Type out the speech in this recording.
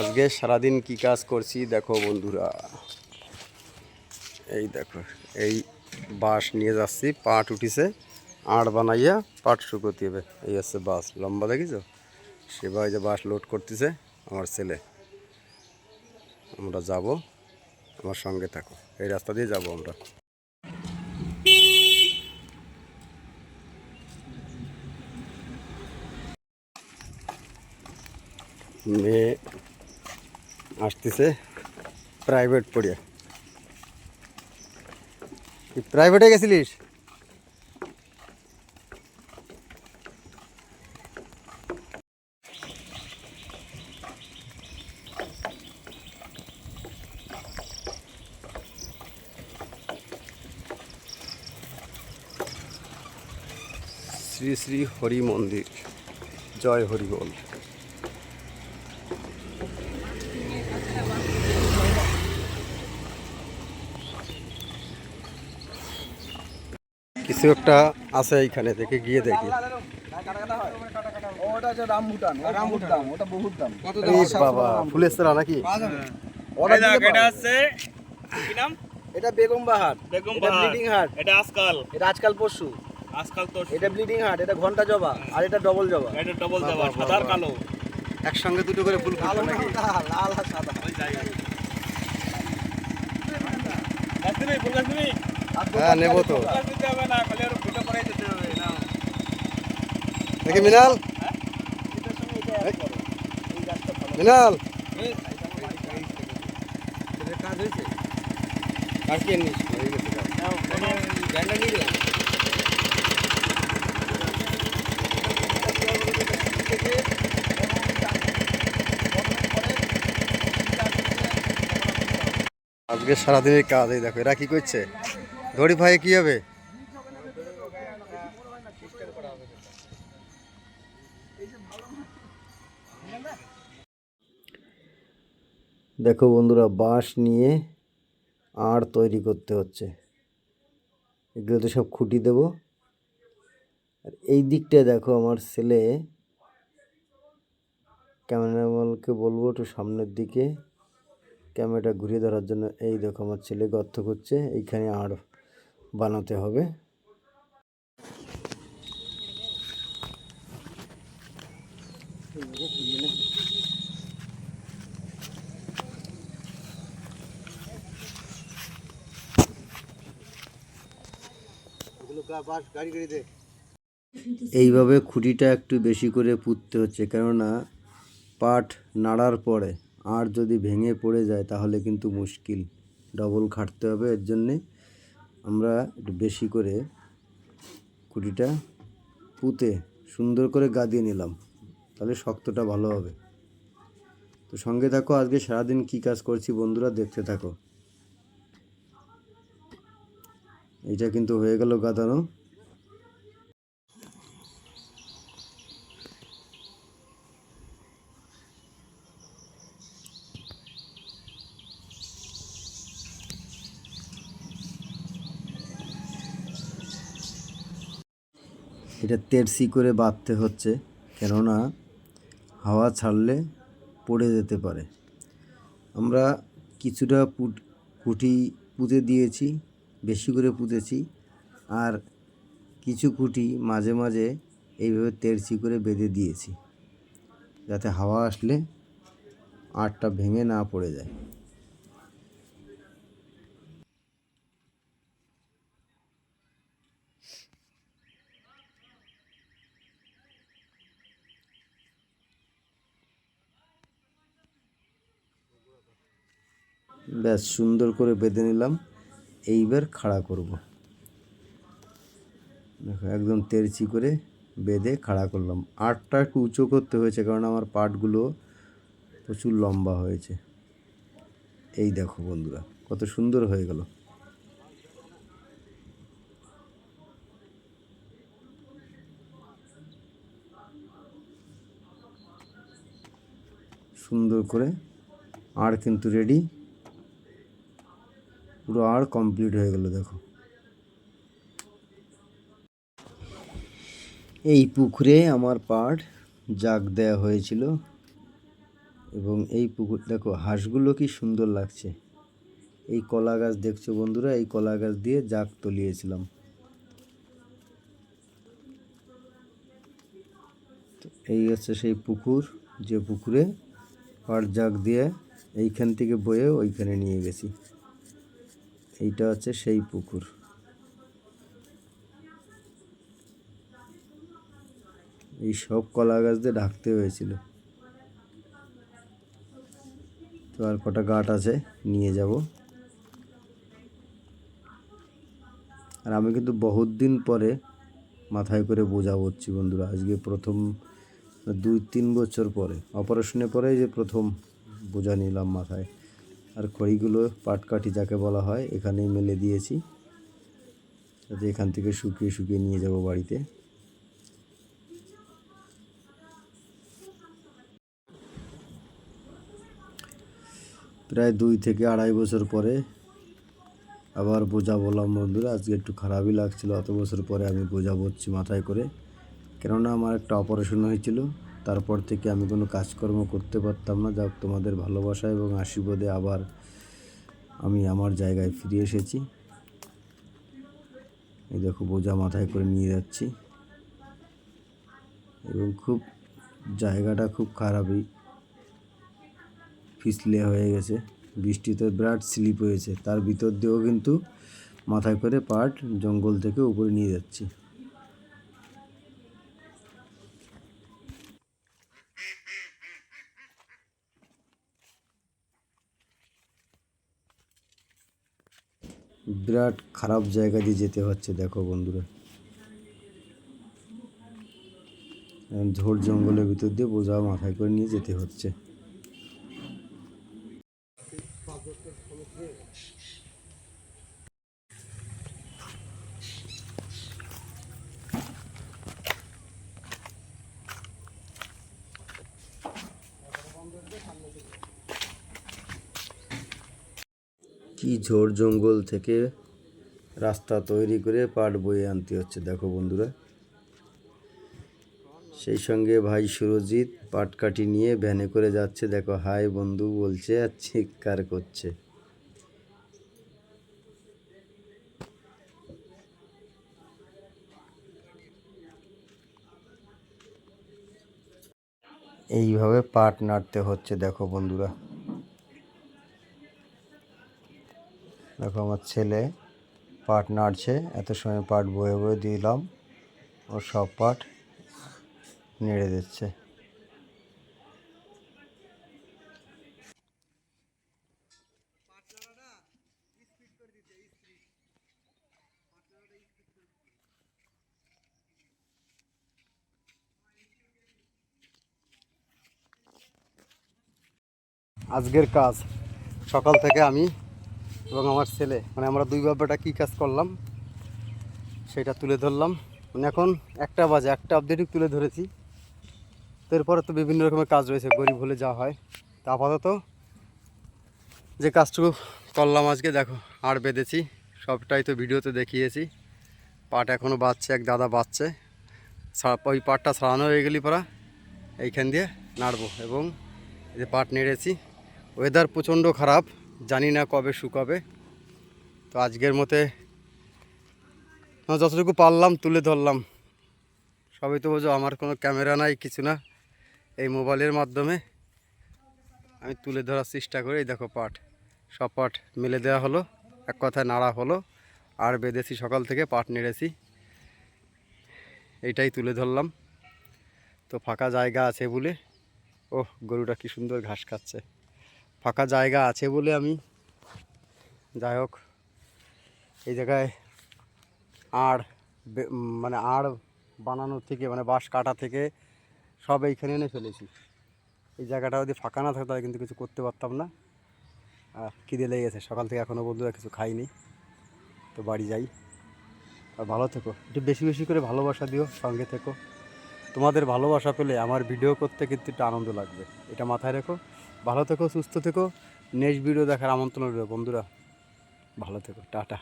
আজকে সারাদিন কি কাজ করছি দেখো বন্ধুরা। এই দেখো, এই বাঁশ নিয়ে যাচ্ছি পাট উঠিছে আড় বানাইয়া পাট শুকোতে হবে। এই হচ্ছে বাস লম্বা দেখিছো? সে ভাই যে বাস লোড করতেছে আমার ছেলে। আমরা যাব, আমার সঙ্গে থাকো। এই রাস্তা দিয়ে যাব আমরা। মেয়ে আসতেছে প্রাইভেট পড়িয়া। প্রাইভেটে গেছিলিস? শ্রী শ্রী হরি মন্দির। জয় হরি বল। কিছু একটা আছে এইখানে দেখে গিয়ে দেখি। বাবা ফুলের নাকি? এটা বেগম বাহার। বেগম ব্লিডিং হার্ট এটা আজকাল। এটা আজকাল পরশু। আজকাল তো এটা ব্লিডিং হার্ট এটা ঘণ্টা জবা আর এটা ডবল জবা। এটা ডবল দেওয়া সাদা কালো। একসঙ্গে দুটো করে ফুল ফুটবে নাকি? লাল আর সাদা। ওই যাই ফুল গাছনি আর হ্যাঁ নেব তো। দেখি নিয়ে দিলাম। আজকে সারাদিনের কাজ এই দেখো এরা কি করছে? ধরি ভাই কি হবে? দেখো বন্ধুরা, বাঁশ নিয়ে আড় তৈরি করতে হচ্ছে। এগুলো তো সব খুঁটি দেব। আর এই দিকটায় দেখো, আমার ছেলে ক্যামেরাম্যানকে বলব একটু সামনের দিকে, ক্যামেরাটা ঘুরিয়ে ধরার জন্য। এই দেখো, আমার ছেলে গর্ত করছে, এইখানে আড় বানাতে হবে। এইভাবে খুঁটিটা একটু বেশি করে পুঁততে হচ্ছে, কেননা পাট নাড়ার পরে আর যদি ভেঙে পড়ে যায় তাহলে কিন্তু মুশকিল। ডবল খাটতে হবে, এর জন্যে আমরা একটু বেশি করে কুটিটা পুঁতে সুন্দর করে গাদিয়ে নিলাম, তাহলে শক্তটা ভালো হবে। তো সঙ্গে থাকো, আজকে সারাদিন কি কাজ করছি বন্ধুরা দেখতে থাকো। এটা কিন্তু হয়ে গেল গাদানো। এটা তেরসি করে বাঁধতে হচ্ছে, কেননা হাওয়া ছাড়লে পড়ে যেতে পারে। আমরা কিছুটা পুট কুটি পুঁতে দিয়েছি, বেশি করে পুঁতেছি, আর কিছু কুটি মাঝে মাঝে এইভাবে তেরসি করে বেঁধে দিয়েছি, যাতে হাওয়া আসলে আটটা ভেঙে না পড়ে যায়। ব্যাস, সুন্দর করে বেঁধে নিলাম। এইবার খাড়া করব। দেখো, একদম তেরচি করে বেঁধে খাড়া করলাম। আটটা একটু উঁচু করতে হয়েছে, কারণ আমার পাটগুলো প্রচুর লম্বা হয়েছে। এই দেখো বন্ধুরা, কত সুন্দর হয়ে গেল। সুন্দর করে আর কিন্তু রেডি। পুরো আর কমপ্লিট হয়ে গেল, দেখো। এই পুকুরে আমার পাট জাগ দেওয়া হয়েছিল এবং এই পুকুর, দেখো, হাঁসগুলো কি সুন্দর লাগছে। এই কলা গাছ দেখছ বন্ধুরা? এই কলা গাছ দিয়ে জাগ তলিয়েছিলাম। এই হচ্ছে সেই পুকুর, যে পুকুরে পাট জাগ দিয়ে এইখান থেকে বয়ে ওইখানে নিয়ে গেছি। এইটা হচ্ছে সেই পুকুর। এই সব কলা গাছ দিয়ে ঢাকতে হয়েছিল। তো আর কটা গাট আছে, নিয়ে যাব। আর আমি কিন্তু বহুত দিন পরে মাথায় করে বোঝা বলছি বন্ধুরা, আজকে প্রথম দুই তিন বছর পরে, অপারেশনের পরে যে প্রথম বোঝা নিলাম মাথায়। আর খড়িগুলো পাটকাঠি যাকে বলা হয়, এখানেই মেলে দিয়েছি। যাতে এখান থেকে শুকিয়ে শুকিয়ে নিয়ে যাব বাড়িতে। প্রায় দুই থেকে আড়াই বছর পরে আবার বোঝা বললাম, বন্ধুরা, আজকে একটু খারাপই লাগছিল। অত বছর পরে আমি বোঝা বলছি মাথায় করে। কেননা আমার একটা অপারেশন হয়েছিল। তারপর থেকে আমি কোনো কাজকর্ম করতে পারতাম না। যাক, তোমাদের ভালোবাসা এবং আশীর্বাদে আবার আমি আমার জায়গায় ফিরে এসেছি। এই দেখো, বোঝা মাথায় করে নিয়ে যাচ্ছি। এবং খুব, জায়গাটা খুব খারাপই। পিছলে হয়ে গেছে। বৃষ্টিতে বিরাট স্লিপ হয়েছে। তার ভিতর দিয়েও কিন্তু মাথায় করে পাট জঙ্গল থেকে উপরে নিয়ে যাচ্ছি। বিরাট খারাপ জায়গা দিয়ে যেতে হচ্ছে, দেখো বন্ধুরা। ঝোর জঙ্গলের ভিতর দিয়ে বোঝা মাথায় করে নিয়ে যেতে হচ্ছে কি ঝোড় জঙ্গল থেকে রাস্তা তৈরি করে পাট বয়ে আনতে হচ্ছে। দেখো বন্ধুরা, সেই সঙ্গে ভাই সুরজিৎ পাট পাটকাঠি নিয়ে ভ্যানে করে যাচ্ছে। দেখো, হাই বন্ধু বলছে, আর চিৎকার করছে। এইভাবে পাট নাড়তে হচ্ছে। দেখো বন্ধুরা দেখো আমার ছেলে পাট নাড়ছে। এত সময় পাট বয়ে বয়ে দিলাম। ও সব পাট নেড়ে দিচ্ছে। আজকের কাজ। সকাল থেকে আমি এবং আমার ছেলে মানে আমরা দুই বাবাটা কী কাজ করলাম, সেটা তুলে ধরলাম। মানে এখন একটা বাজে, একটা অবধি তুলে ধরেছি। তো এরপরে তো বিভিন্ন রকমের কাজ রয়েছে, গরিব হলে যা হয়। তা আপাতত যে কাজটুকু করলাম আজকে, দেখো আর বেঁধেছি, সবটাই তো ভিডিওতে দেখিয়েছি। পাট এখনও বাচ্চে এক দাদা বাচ্চে ছা- ওই পাটটা ছাড়ানো হয়ে গেলি পরা এইখান দিয়ে নাড়বো এবং যে পাট নেড়েছি। ওয়েদার প্রচণ্ড খারাপ। জানি না কবে শুকাবে। তো আজকের মতে যতটুকু পারলাম তুলে ধরলাম। সবই তো বোঝো, আমার কোনো ক্যামেরা নাই, কিছু না। এই মোবাইলের মাধ্যমে আমি তুলে ধরার চেষ্টা করি। দেখো পাট, সব পাট মেলে দেওয়া হলো, এক কথায় নাড়া হলো, আর বেঁধেছি সকাল থেকে, পাট নেড়েছি। এইটাই তুলে ধরলাম। তো ফাঁকা জায়গা আছে বলে ও গরুটা কি সুন্দর ঘাস খাচ্ছে। ফাঁকা জায়গা আছে বলে আমি যাই হোক, এই জায়গায় আড় মানে আড় বানানোর থেকে মানে বাঁশ কাটা থেকে সব এইখানে এনে ফেলেছি। এই জায়গাটা যদি ফাঁকা না থাকতো তাহলে কিন্তু কিছু করতে পারতাম না। খিদে লেগে গেছে সকাল থেকে এখনও বন্ধুরা কিছু খাইনি তো বাড়ি যাই। আর ভালো থেকো। একটু বেশি বেশি করে ভালোবাসা দিও, সঙ্গে থেকো। তোমাদের ভালোবাসা পেলে আমার ভিডিও করতে কিন্তু একটু আনন্দ লাগবে। এটা মাথায় রেখো। ভালো থেকো সুস্থ থেকো। নেক্সট ভিডিও দেখার আমন্ত্রণ রইল বন্ধুরা। ভালো থেকো টাটা।